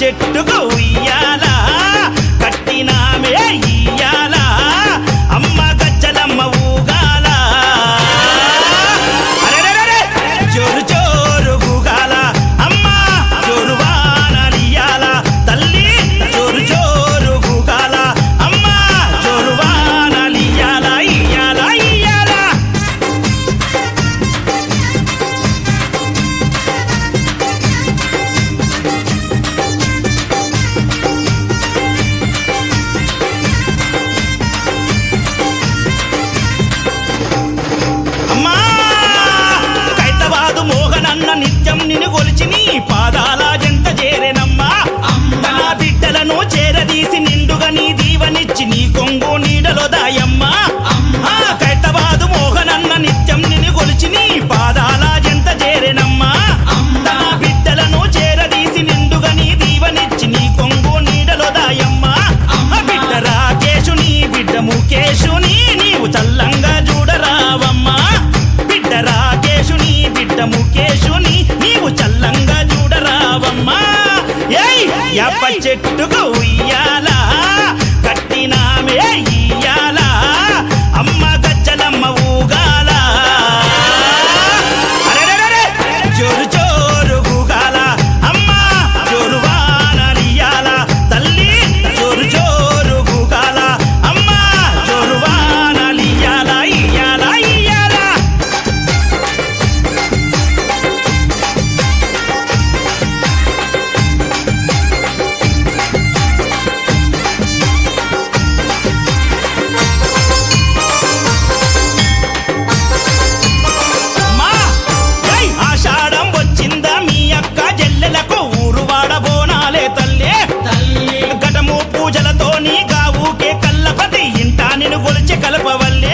చెట్టుకు ఉయ్యాల? కట్టినామే యశోదాయమ్మ కైతవాదు మోహనన్న నిత్యం నిని గొలిచి నీ పాదాల జంత చేరేనమ్మా. తన బిడ్డలను చేరదీసి నిండుగా నీ దీవనిచ్చి నీ కొంగు నీడలో దాయమ్మ. బిడ్డ రాకేశుని బిడ్డ ముఖేశుని నీవు చల్లంగా చూడరావమ్మా. బిడ్డ రాకేశుని బిడ్డ ముఖేశుని నీవు చల్లంగా చూడరావమ్మా. ఏయ్ ఎప్ప చెట్టుకు నిన్ను కొలిచే కలపవల్లే.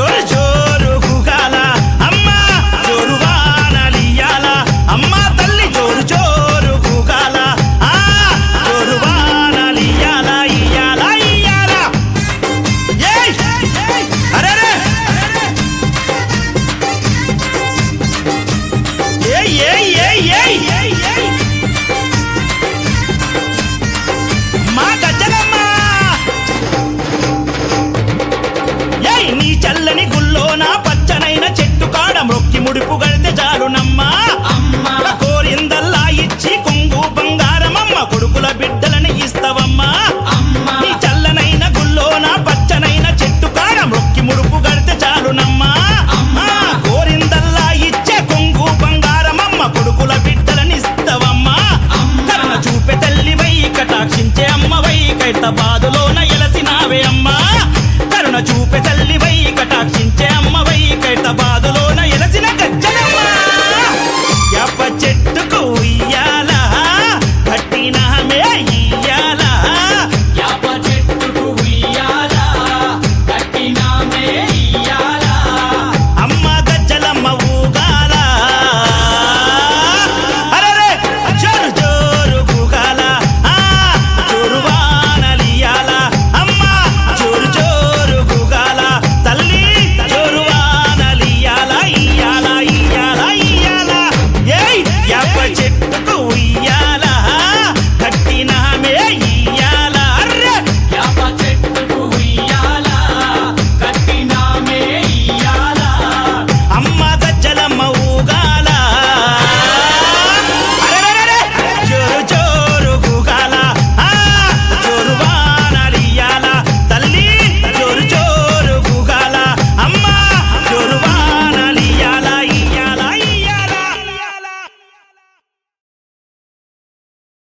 George. না